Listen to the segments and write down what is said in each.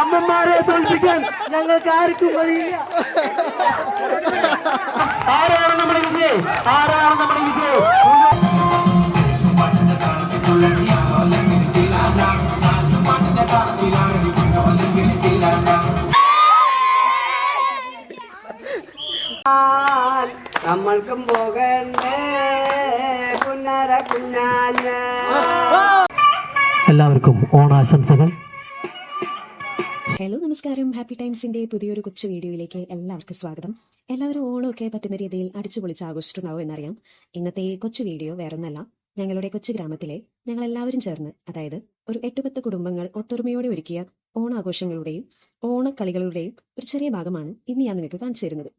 അമ്മമാരെ തോൽപ്പിക്കാൻ ഞങ്ങൾക്ക് ആർക്കും കഴിയില്ല ആരാണ് നമ്മുടെ വിജയ്? ആരാണ് നമ്മുടെ വിജയ്? നമ്മൾക്കും പോകണ്ടേ. പുന്നര കുഞ്ഞാല എല്ലാവർക്കും ഓണാശംസകൾ. ഹലോ നമസ്കാരം. ഹാപ്പി ടൈംസിന്റെ പുതിയൊരു കൊച്ചു വീഡിയോയിലേക്ക് എല്ലാവർക്കും സ്വാഗതം. എല്ലാവരും ഓണമൊക്കെ പറ്റുന്ന രീതിയിൽ അടിച്ചു പൊളിച്ച് ആഘോഷിച്ചിട്ടുണ്ടാവും എന്നറിയാം. ഇന്നത്തെ ഈ കൊച്ചു വീഡിയോ വേറൊന്നല്ല. ഞങ്ങളുടെ കൊച്ചു ഗ്രാമത്തിലെ ഞങ്ങൾ എല്ലാവരും ചേർന്ന് അതായത് ഒരു എട്ട് പത്ത് കുടുംബങ്ങൾ ഒത്തൊരുമയോടെ ഒരുക്കിയ ഓണാഘോഷങ്ങളുടെയും ഓണക്കളികളുടെയും ഒരു ചെറിയ ഭാഗമാണ് ഇന്ന് ഞാൻ നിങ്ങൾക്ക് കാണിച്ചു തരുന്നത്.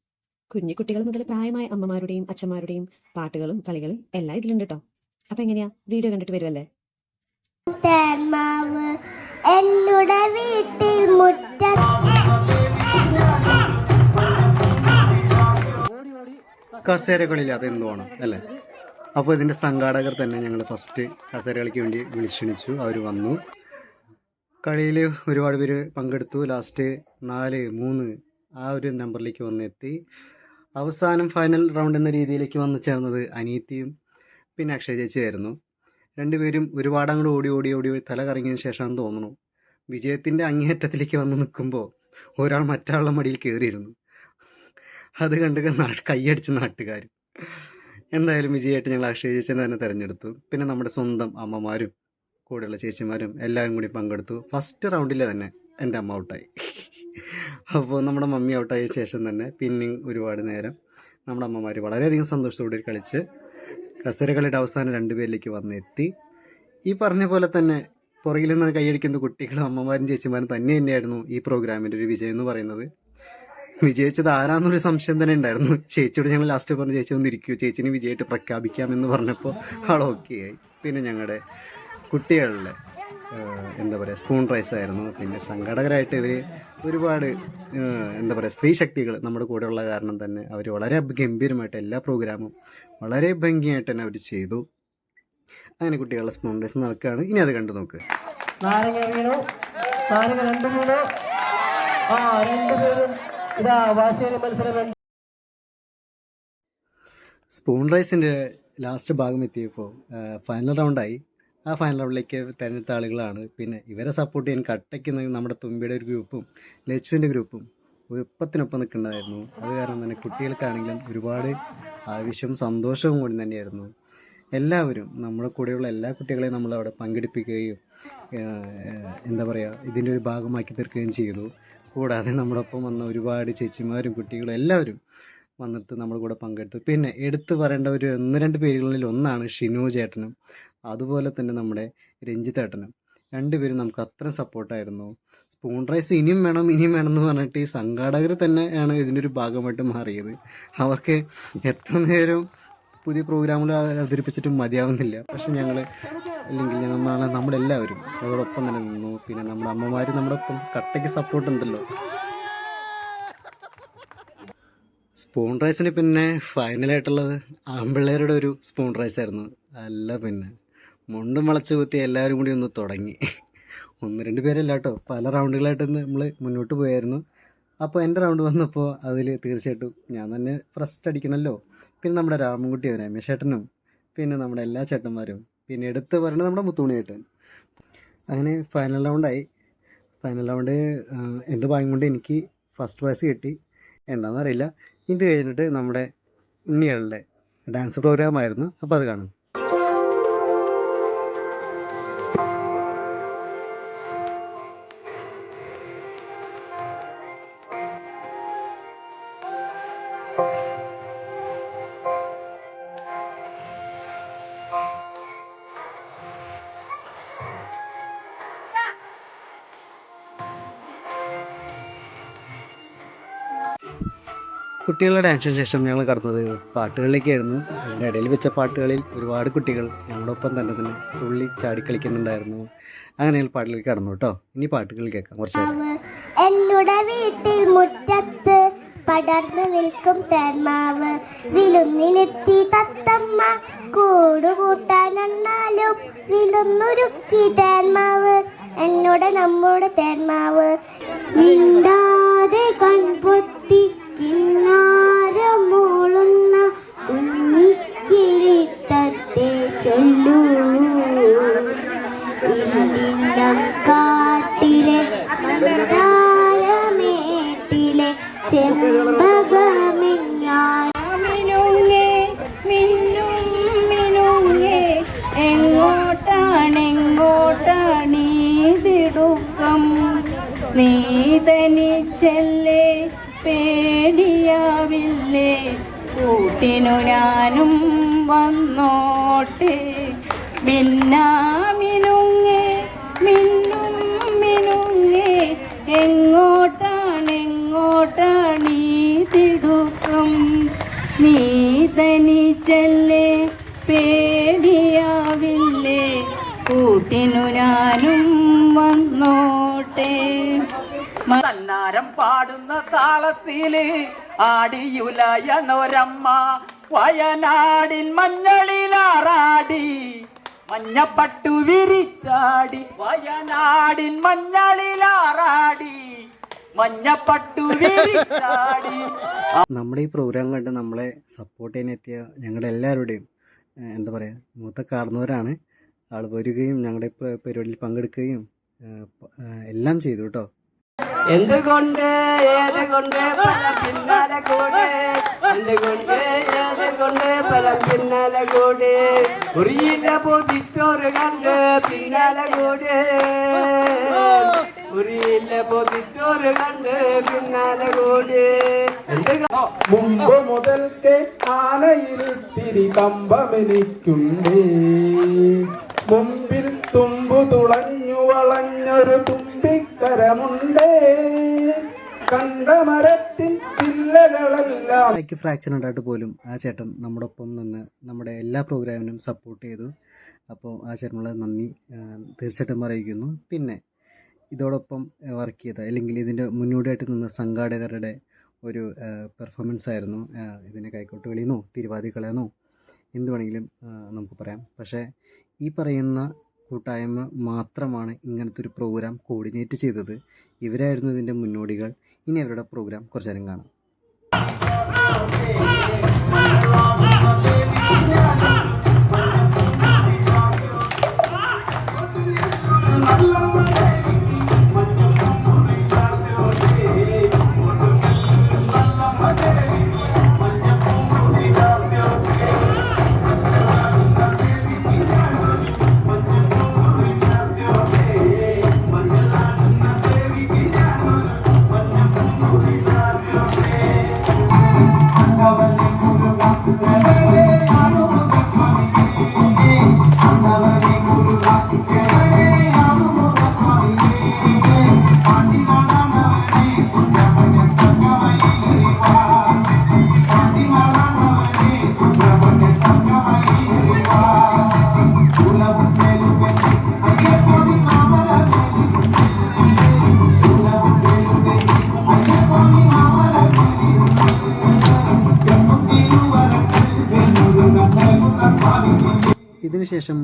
കുഞ്ഞു കുട്ടികൾ മുതൽ പ്രായമായ അമ്മമാരുടെയും അച്ഛന്മാരുടെയും പാട്ടുകളും കളികളും എല്ലാം ഇതിലുണ്ട് കേട്ടോ അപ്പൊ എങ്ങനെയാ? വീഡിയോ കണ്ടിട്ട് വരുമല്ലേ എന്നുടെ വീട്ടിൽ മുറ്റ കസേരകളിൽ അതെന്തുവാണ് അല്ലേ? അപ്പോൾ ഇതിന്റെ സംഘാടകർ തന്നെ ഞങ്ങൾ ഫസ്റ്റ് കസേരകളിക്ക് വേണ്ടി വിളിക്ഷണിച്ചു. അവർ വന്നു. കളിയിൽ ഒരുപാട് പേര് പങ്കെടുത്തു. ലാസ്റ്റ് നാല് മൂന്ന് ആ ഒരു നമ്പറിലേക്ക് വന്നെത്തി. അവസാനം ഫൈനൽ റൗണ്ട് എന്ന രീതിയിലേക്ക് വന്നു ചേർന്നത് അനീത്തിയും പിന്നെ അക്ഷയ ചേച്ചിയായിരുന്നു. രണ്ടുപേരും ഒരുപാട് അങ്ങോട്ട് ഓടി ഓടി ഓടി തല കറങ്ങിയതിന് ശേഷമാണെന്ന് തോന്നുന്നു. വിജയത്തിന്റെ അങ്ങേയറ്റത്തിലേക്ക് വന്ന് നിൽക്കുമ്പോൾ ഒരാൾ മറ്റാളുടെ മടിയിൽ കയറിയിരുന്നു അത് കണ്ട് കൈയടിച്ച നാട്ടുകാർ. എന്തായാലും വിജയമായിട്ട് ഞങ്ങൾ അക്ഷയ ചേച്ചിനെ തന്നെ തിരഞ്ഞെടുത്തു. പിന്നെ നമ്മുടെ സ്വന്തം അമ്മമാരും കൂടെയുള്ള ചേച്ചിമാരും എല്ലാവരും കൂടി പങ്കെടുത്തു. ഫസ്റ്റ് റൗണ്ടിൽ തന്നെ എന്റെ അമ്മ ഔട്ടായി അപ്പോൾ നമ്മുടെ മമ്മി ഔട്ടായ ശേഷം തന്നെ പിന്നെയും ഒരുപാട് നേരം നമ്മുടെ അമ്മമാർ വളരെയധികം സന്തോഷത്തോടെ കളിച്ച് കസരകളിയുടെ അവസാനം രണ്ടുപേരിലേക്ക് വന്നെത്തി. ഈ പറഞ്ഞ പോലെ തന്നെ പുറകിൽ നിന്ന് കൈയടിക്കുന്ന കുട്ടികളും അമ്മമാരും ചേച്ചിമാരും തന്നെ തന്നെയായിരുന്നു ഈ പ്രോഗ്രാമിന്റെ ഒരു വിജയം എന്ന് പറയുന്നത്. വിജയിച്ചത് ആരാന്നൊരു സംശയം തന്നെ ഉണ്ടായിരുന്നു. ചേച്ചിയോട് ഞങ്ങൾ ലാസ്റ്റ് പറഞ്ഞു ചേച്ചി വന്നിരിക്കുമോ ചേച്ചിനെ വിജയമായിട്ട് പ്രഖ്യാപിക്കാമെന്ന് പറഞ്ഞപ്പോൾ ആൾ ഓക്കെ ആയി. പിന്നെ ഞങ്ങളുടെ കുട്ടികളുടെ എന്താ പറയുക സ്പൂൺ റൈസ് ആയിരുന്നു. പിന്നെ സംഘടകരായിട്ട് ഇവർ ഒരുപാട് എന്താ പറയുക സ്ത്രീ ശക്തികൾ നമ്മുടെ കൂടെ ഉള്ള കാരണം തന്നെ അവർ വളരെ ഗംഭീരമായിട്ട് എല്ലാ പ്രോഗ്രാമും വളരെ ഭംഗിയായിട്ട് തന്നെ അവർ ചെയ്തു. അങ്ങനെ കുട്ടികളുടെ സ്പൂൺ റൈസ് നടക്കുകയാണ് ഇനി അത് കണ്ടു നോക്ക്. നാരങ്ങ വീണു നാരങ്ങ രണ്ട് വീണു ആ രണ്ടുപേരും ഇതാ വാശേരി മത്സരം സ്പൂൺ റൈസിന്റെ ലാസ്റ്റ് ഭാഗം എത്തിയപ്പോൾ ഫൈനൽ റൗണ്ടായി ആ ഫൈനൽ റൗണ്ടിലേക്ക് തിരഞ്ഞെടുത്ത ആളുകളാണ്. പിന്നെ ഇവരെ സപ്പോർട്ട് ചെയ്യാൻ കട്ടയ്ക്ക് നമ്മുടെ തുമ്പിയുടെ ഒരു ഗ്രൂപ്പും ലച്ചുവിന്റെ ഗ്രൂപ്പും ഒപ്പത്തിനൊപ്പം നിൽക്കുന്നതായിരുന്നു. അത് കാരണം തന്നെ കുട്ടികൾക്കാണെങ്കിലും ഒരുപാട് ആവശ്യവും സന്തോഷവും കൂടി തന്നെയായിരുന്നു. എല്ലാവരും നമ്മുടെ കൂടെയുള്ള എല്ലാ കുട്ടികളെയും നമ്മളവിടെ പങ്കെടുപ്പിക്കുകയും എന്താ പറയുക ഇതിന്റെ ഒരു ഭാഗമാക്കി തീർക്കുകയും ചെയ്തു. കൂടാതെ നമ്മളൊപ്പം വന്ന ഒരുപാട് ചേച്ചിമാരും കുട്ടികളും എല്ലാവരും വന്നിട്ട് നമ്മുടെ കൂടെ പങ്കെടുത്തു. പിന്നെ എടുത്തു പറയേണ്ട ഒരു ഒന്ന് രണ്ട് പേരുകളിൽ ഒന്നാണ് ഷിനു ചേട്ടനും. അതുപോലെ തന്നെ നമ്മുടെ രഞ്ജിത്തേട്ടനും രണ്ടുപേരും നമുക്ക് അത്രയും സപ്പോർട്ടായിരുന്നു സ്പൂൺ റൈസ് ഇനിയും വേണം ഇനിയും വേണം എന്ന് പറഞ്ഞിട്ട് ഈ സംഘാടകർ തന്നെയാണ് ഇതിന്റെ ഒരു ഭാഗമായിട്ട് മാറിയത്. അവർക്ക് എത്ര നേരം പുതിയ പ്രോഗ്രാമുകൾ അവതരിപ്പിച്ചിട്ടും മതിയാവുന്നില്ല. പക്ഷെ ഞങ്ങൾ അല്ലെങ്കിൽ നാളെ നമ്മളെല്ലാവരും അതോടൊപ്പം തന്നെ നിന്നു. പിന്നെ നമ്മുടെ അമ്മമാർ നമ്മുടെ ഒപ്പം കട്ടയ്ക്ക് സപ്പോർട്ട് ഉണ്ടല്ലോ. സ്പൂൺ റൈസിന് പിന്നെ ഫൈനലായിട്ടുള്ളത് ആമ്പിള്ളേരുടെ ഒരു സ്പൂൺ റൈസ് ആയിരുന്നു. അല്ല പിന്നെ. മുണ്ടും മുളച്ച് കുത്തി എല്ലാവരും കൂടി ഒന്ന് തുടങ്ങി. ഒന്ന് രണ്ട് പേരല്ല കേട്ടോ. പല റൗണ്ടുകളായിട്ടൊന്ന് നമ്മൾ മുന്നോട്ട് പോയായിരുന്നു. അപ്പോൾ എന്റെ റൗണ്ട് വന്നപ്പോൾ അതിൽ തീർച്ചയായിട്ടും ഞാൻ തന്നെ ഫസ്റ്റ് അടിക്കണമല്ലോ പിന്നെ നമ്മുടെ രാമൻകുട്ടി രമേശ് ചേട്ടനും പിന്നെ നമ്മുടെ എല്ലാ ചേട്ടന്മാരും പിന്നെ എടുത്ത് പറയുന്നത് നമ്മുടെ മുത്തുമണി ചേട്ടൻ അങ്ങനെ ഫൈനൽ റൗണ്ടായി ഫൈനൽ റൗണ്ട് എന്ത് ഭാഗ്യം കൊണ്ട് എനിക്ക് ഫസ്റ്റ് പ്രൈസ് കിട്ടി. എന്താണെന്നറിയില്ല ഇത് കഴിഞ്ഞിട്ട് നമ്മുടെ ഉണ്ണികളുടെ ഡാൻസ് പ്രോഗ്രാം ആയിരുന്നു. അപ്പോൾ അത് കാണും. കുട്ടികളുടെ ഡാൻസിന് ശേഷം ഞങ്ങൾ കടന്നത് പാട്ടുകളിലേക്കായിരുന്നു. അതിന്റെ ഇടയിൽ വെച്ച പാട്ടുകളിൽ ഒരുപാട് കുട്ടികൾ ഞങ്ങളോടൊപ്പം തന്നെ തന്നെ തുള്ളി ചാടി കളിക്കുന്നുണ്ടായിരുന്നു. അങ്ങനെ ഞങ്ങൾ പാട്ടിലേക്ക് കടന്നു കേട്ടോ. ഇനി പാട്ടുകൾ കേൾക്കാം കുറച്ച് എന്നുടെ വീട്ടിൽ മുറ്റത്ത് പടർന്നു നിൽക്കും തേന്മാവ്. വിലുന്നിനെത്തി തത്തമ്മ കൂടുകൂട്ടാനെന്നാലും വിലുന്നൊരുക്കി തേന്മാവ്. എന്നോട് നമ്മുടെ തേന്മാവ്. മിണ്ടാതെ കൺപൊത്തി നീ ചെല്ലേ പേടിയാവില്ലേ? കൂട്ടിനു ഞാനും വന്നോട്ടെ. മിന്നാമിനുങ്ങേ മിന്നും മിനുങ്ങേ ഈ തിടുക്കം? നീതനി ചെല്ലേ പേടിയാവില്ലേ? കൂട്ടിനു ഞാനും തന്നാരം പാടുന്ന താളത്തിൽ ആടിയുലയണൊരമ്മ വയനാടിൻ മഞ്ഞളിലാറാടി. മഞ്ഞപ്പട്ടു വിരിച്ചാടി. വയനാടിൻ മഞ്ഞളിലാറാടി. മഞ്ഞപ്പട്ടു വിരിച്ചാടി. നമ്മുടെ ഈ പ്രോഗ്രാം കണ്ട് നമ്മളെ സപ്പോർട്ട് ചെയ്യാനെത്തിയ ഞങ്ങളുടെ എല്ലാവരുടെയും എന്താ പറയുക മൂത്ത കാർന്നവരാണ്. ആൾ വരികയും ഞങ്ങളുടെ പരിപാടിയിൽ പങ്കെടുക്കുകയും എല്ലാം ചെയ്തു കേട്ടോ. എന്തുകൊണ്ട് ഏത് കൊണ്ട് പല പിന്നാലെ കൂടെ? എന്തുകൊണ്ട് ഏത് കൊണ്ട് പല പിന്നാലെ കൂടെ? ഉറിയില്ല പൊതിച്ചോറ് കണ്ട് പിന്നാലെ കൂടെ. ഉറിയില്ല പൊതിച്ചോറ് കണ്ട് പിന്നാലെ കൂടെ. മുമ്പ് മുതൽക്കേ ആനയിരുത്തിരി കമ്പമെനിക്കുണ്ടേ മുമ്പിൽ തുമ്പു തുളഞ്ഞു വളഞ്ഞൊരു തുമ്പിക്കരമുണ്ടേ. കണ്ട മരത്തിൻ ചില്ലകളെല്ലാം. എനിക്ക് ഫ്രാക്ചർ ഉണ്ടായിട്ട് പോലും ആ ചേട്ടൻ നമ്മുടെ ഒപ്പം നിന്ന് നമ്മുടെ എല്ലാ പ്രോഗ്രാമിനും സപ്പോർട്ട് ചെയ്തു. അപ്പോൾ ആ ചേട്ടനുള്ള നന്ദി തീർച്ചയായിട്ടും അറിയിക്കുന്നു. പിന്നെ ഇതോടൊപ്പം വർക്ക് ചെയ്ത അല്ലെങ്കിൽ ഇതിന്റെ മുന്നോടിയായിട്ട് നിന്ന സംഘാടകരുടെ ഒരു പെർഫോമൻസ് ആയിരുന്നു. ഇതിനെ കൈക്കോട്ട് കളിയെന്നോ തിരുവാതിക്കളയെന്നോ എന്ത് വേണമെങ്കിലും നമുക്ക് പറയാം. പക്ഷേ ഈ പറയുന്ന കൂട്ടായ്മ മാത്രമാണ് ഇങ്ങനത്തെ ഒരു പ്രോഗ്രാം കോർഡിനേറ്റ് ചെയ്തത്. ഇവരായിരുന്നു ഇതിന്റെ മുന്നോടികൾ. ഇനി അവരുടെ പ്രോഗ്രാം കുറച്ചേരം കാണാം. ഇതിനുശേഷം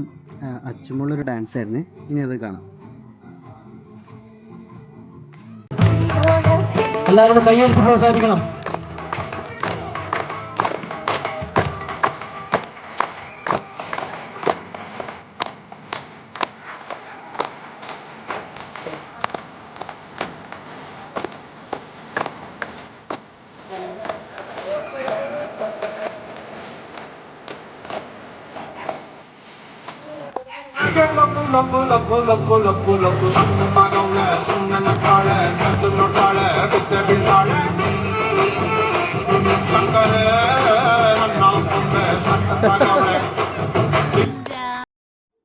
അച്ചുമുള്ളൊരു ഡാൻസ് ആയിരുന്നു. ഇനി അത് കാണാം. എല്ലാവരും കൈയടിച്ച് പ്രോത്സാഹിപ്പിക്കണം.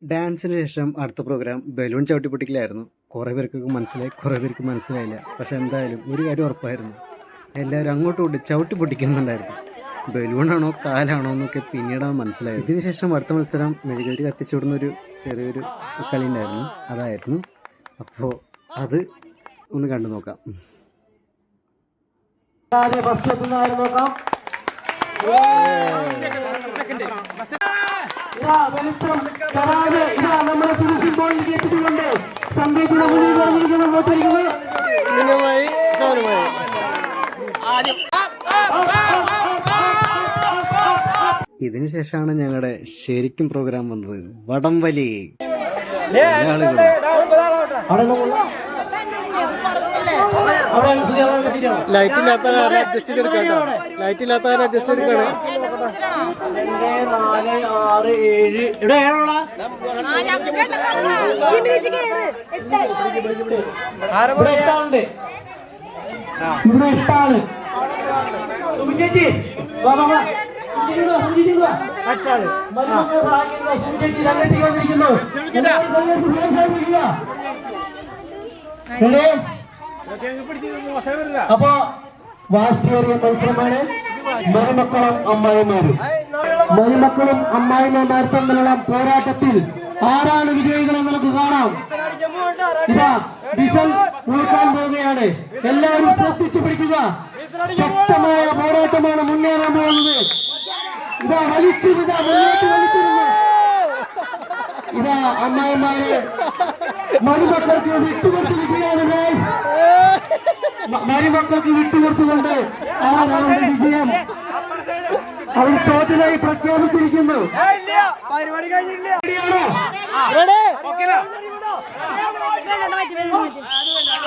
ഡാൻസിന് ശേഷം അടുത്ത പ്രോഗ്രാം ബലൂൺ ചവിട്ടിപ്പൊട്ടിക്കലായിരുന്നു. കുറേ പേർക്കൊക്കെ മനസ്സിലായി കുറേ പേർക്ക് മനസ്സിലായില്ല. പക്ഷെ എന്തായാലും ഒരു കാര്യം ഉറപ്പായിരുന്നു. എല്ലാവരും അങ്ങോട്ടും ഇവിടെ ചവിട്ടി പൊട്ടിക്കുന്നുണ്ടായിരുന്നു ബലൂണാണോ കാലാണോ എന്നൊക്കെ പിന്നീടാണ് മനസ്സിലായത്. ഇതിനുശേഷം അടുത്ത മത്സരം മെഴുകുതിരി കത്തിച്ചുവിടുന്ന ഒരു ചെറിയൊരു കളി ഉണ്ടായിരുന്നു. അതായിരുന്നു. അപ്പോൾ അത് ഒന്ന് കണ്ടു നോക്കാം. ഫസ്റ്റ് ഇതിനുശേഷമാണ് ഞങ്ങളുടെ ശരിക്കും പ്രോഗ്രാം വന്നത്. വടംവലി. ലൈറ്റ് ഇല്ലാത്ത കാരണം അഡ്ജസ്റ്റ് ചെയ്തെടുക്കാം ലൈറ്റ് ഇല്ലാത്ത കാരണം അഡ്ജസ്റ്റ് എടുക്കാണ് ഇവിടെ ഏഴാണോടാ ചേച്ചി രംഗത്തേക്ക് വന്നിരിക്കുന്നു? അപ്പോ വാശിയേറിയ മത്സരമാണ് മരുമക്കളും അമ്മായിമാരും. മരുമക്കളും അമ്മായിമാർ തമ്മിലുള്ള പോരാട്ടത്തിൽ ആരാണ് വിജയികളെന്ന് നമുക്ക് കാണാം. ഇതാ വിസൽ ഉൾക്കാൻ പോവുകയാണ്. എല്ലാവരും ശ്രദ്ധിച്ചു പിടിക്കുക. ശക്തമായ പോരാട്ടമാണ് മുന്നേറാൻ പോകുന്നത്. ഇതാ വലിച്ചു ഇതാ മുന്നോട്ട് വലിച്ചിരുന്നു ഇതാ അമ്മായിമാര് മരുമക്കൾക്ക് വിട്ടുകൊടുത്തിരിക്കുകയാണ് മരുമക്കൾക്ക് വിട്ടുകൊടുത്തുകൊണ്ട് ആ നമ്മുടെ വിജയം? അവർ തോറ്റിലായി പ്രഖ്യാപിച്ചിരിക്കുന്നു. റെഡിയാണോ?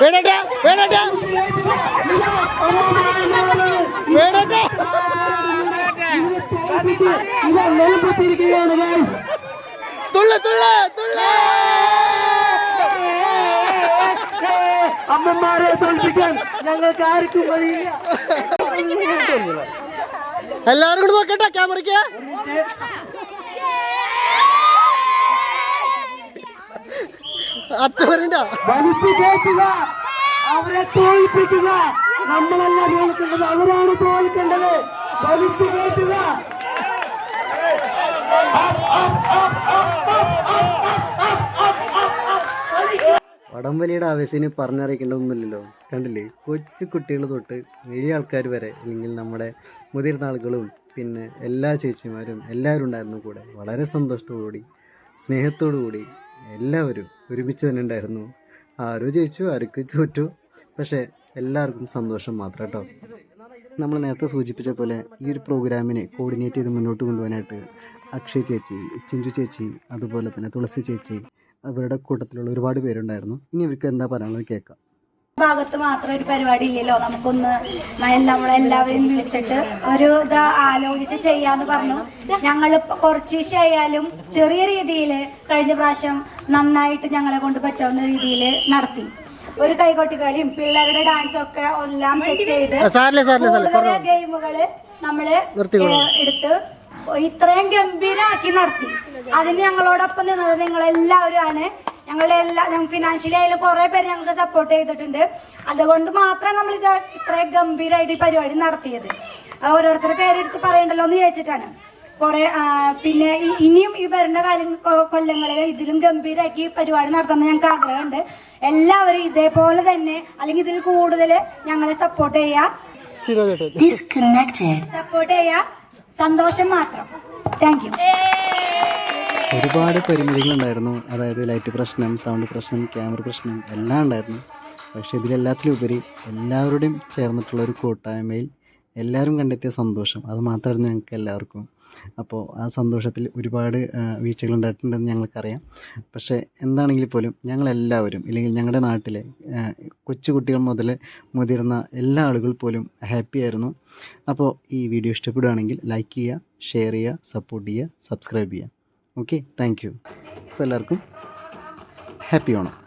വേണട്ടെ വേണട്ടെ. വേണട്ടെ. തുള്ള തുള്ള തുള്ള. അമ്മമാരെ തോൽപ്പിക്കാൻ ഞങ്ങൾക്ക് ആർക്കും കഴിയില്ല എല്ലാവരും കൂടെ നോക്കട്ടെ ക്യാമറയ്ക്ക്. അറ്റവരണ്ട വലിച്ചു കയറ്റുക അവരെ തോൽപ്പിക്കുക. നമ്മളല്ല തോൽക്കേണ്ടത് അവരാണ് തോൽക്കേണ്ടത്. വടംവലിയുടെ ആവേശത്തിന് പറഞ്ഞറിയിക്കേണ്ടതൊന്നുമില്ലല്ലോ കണ്ടില്ലേ? കൊച്ചു കുട്ടികൾ തൊട്ട് വലിയ ആൾക്കാർ വരെ അല്ലെങ്കിൽ നമ്മുടെ മുതിർന്ന ആളുകളും പിന്നെ എല്ലാ ചേച്ചിമാരും എല്ലാവരും ഉണ്ടായിരുന്നു കൂടെ. വളരെ സന്തോഷത്തോടുകൂടി സ്നേഹത്തോടു കൂടി എല്ലാവരും ഒരുമിച്ച് തന്നെ ഉണ്ടായിരുന്നു. ആരോ ജയിച്ചു ആർക്ക് തോറ്റു. പക്ഷേ എല്ലാവർക്കും സന്തോഷം മാത്രം കേട്ടോ. നമ്മൾ നേരത്തെ സൂചിപ്പിച്ച പോലെ ഈ ഒരു പ്രോഗ്രാമിനെ കോർഡിനേറ്റ് ചെയ്ത് മുന്നോട്ട് കൊണ്ടുപോകാനായിട്ട് അക്ഷയ് ചേച്ചി ചിഞ്ചു ചേച്ചി അതുപോലെ തന്നെ തുളസി ചേച്ചി അവരുടെ കൂട്ടത്തിലുള്ള ഒരുപാട് പേരുണ്ടായിരുന്നു. ഇനി ഇവർക്ക് എന്താ പറയാനുള്ളത് കേൾക്കാം. ഭാഗത്ത് മാത്രം ഒരു പരിപാടി ഇല്ലല്ലോ. നമുക്കൊന്ന് നമ്മളെല്ലാവരെയും വിളിച്ചിട്ട് ഒരു ഇത് ആലോചിച്ച് ചെയ്യാന്ന് പറഞ്ഞു. ഞങ്ങൾ കുറച്ച് ആയാലും ചെറിയ രീതിയിൽ കഴിഞ്ഞ പ്രാവശ്യം നന്നായിട്ട് ഞങ്ങളെ കൊണ്ട് പറ്റാവുന്ന രീതിയിൽ നടത്തി. ഒരു കൈകൊട്ടിക്കളിയും പിള്ളേരുടെ ഡാൻസും ഒക്കെ എല്ലാം സെറ്റ് ചെയ്ത് കൂടുതൽ ഗെയിമുകൾ നമ്മൾ എടുത്ത് ഇത്രയും ഗംഭീരമാക്കി നടത്തി. അതിന് ഞങ്ങളോടൊപ്പം നിന്നത് നിങ്ങളെല്ലാവരും ആണ് ഞങ്ങളുടെ എല്ലാ ഫിനാൻഷ്യലി ആയാലും കുറെ പേര് ഞങ്ങൾക്ക് സപ്പോർട്ട് ചെയ്തിട്ടുണ്ട്. അതുകൊണ്ട് മാത്രം നമ്മൾ ഇത് ഇത്രയും ഗംഭീരമായിട്ട് ഈ പരിപാടി നടത്തിയത്. ഓരോരുത്തരുടെ പേരെടുത്ത് പറയണ്ടല്ലോ എന്ന് ചോദിച്ചിട്ടാണ് കുറെ പിന്നെ ഇനിയും ഈ വരുന്ന കാലം കൊല്ലങ്ങളിൽ ഇതിലും ഗംഭീരമാക്കി പരിപാടി നടത്തണമെന്ന് ഞങ്ങൾക്ക് ആഗ്രഹമുണ്ട്. എല്ലാവരും ഇതേപോലെ തന്നെ അല്ലെങ്കിൽ ഇതിൽ കൂടുതൽ ഞങ്ങളെ സപ്പോർട്ട് ചെയ്യുക സപ്പോർട്ട് ചെയ്യുക സന്തോഷം മാത്രം. താങ്ക് യു ഒരുപാട് പരിമിതികളുണ്ടായിരുന്നു. അതായത് ലൈറ്റ് പ്രശ്നം സൗണ്ട് പ്രശ്നം ക്യാമറ പ്രശ്നം എല്ലാം ഉണ്ടായിരുന്നു. പക്ഷേ ഇതിലെല്ലാത്തിലും ഉപരി എല്ലാവരുടെയും ചേർന്നിട്ടുള്ള ഒരു കൂട്ടായ്മയിൽ എല്ലാവരും കണ്ടെത്തിയ സന്തോഷം. അത് മാത്രമായിരുന്നു ഞങ്ങൾക്ക് എല്ലാവർക്കും. അപ്പോൾ ആ സന്തോഷത്തിൽ ഒരുപാട് വീഴ്ചകൾ ഉണ്ടായിട്ടുണ്ടെന്ന് ഞങ്ങൾക്കറിയാം. പക്ഷേ എന്താണെങ്കിൽ പോലും ഞങ്ങളെല്ലാവരും ഇല്ലെങ്കിൽ ഞങ്ങളുടെ നാട്ടിലെ കൊച്ചുകുട്ടികൾ മുതൽ മുതിർന്ന എല്ലാ ആളുകൾ പോലും ഹാപ്പി ആയിരുന്നു. അപ്പോൾ ഈ വീഡിയോ ഇഷ്ടപ്പെടുകയാണെങ്കിൽ ലൈക്ക് ചെയ്യുക ഷെയർ ചെയ്യുക സപ്പോർട്ട് ചെയ്യുക സബ്സ്ക്രൈബ് ചെയ്യുക. Okay thank you. അപ്പോൾ എല്ലാവർക്കും ഹാപ്പി ഓണം.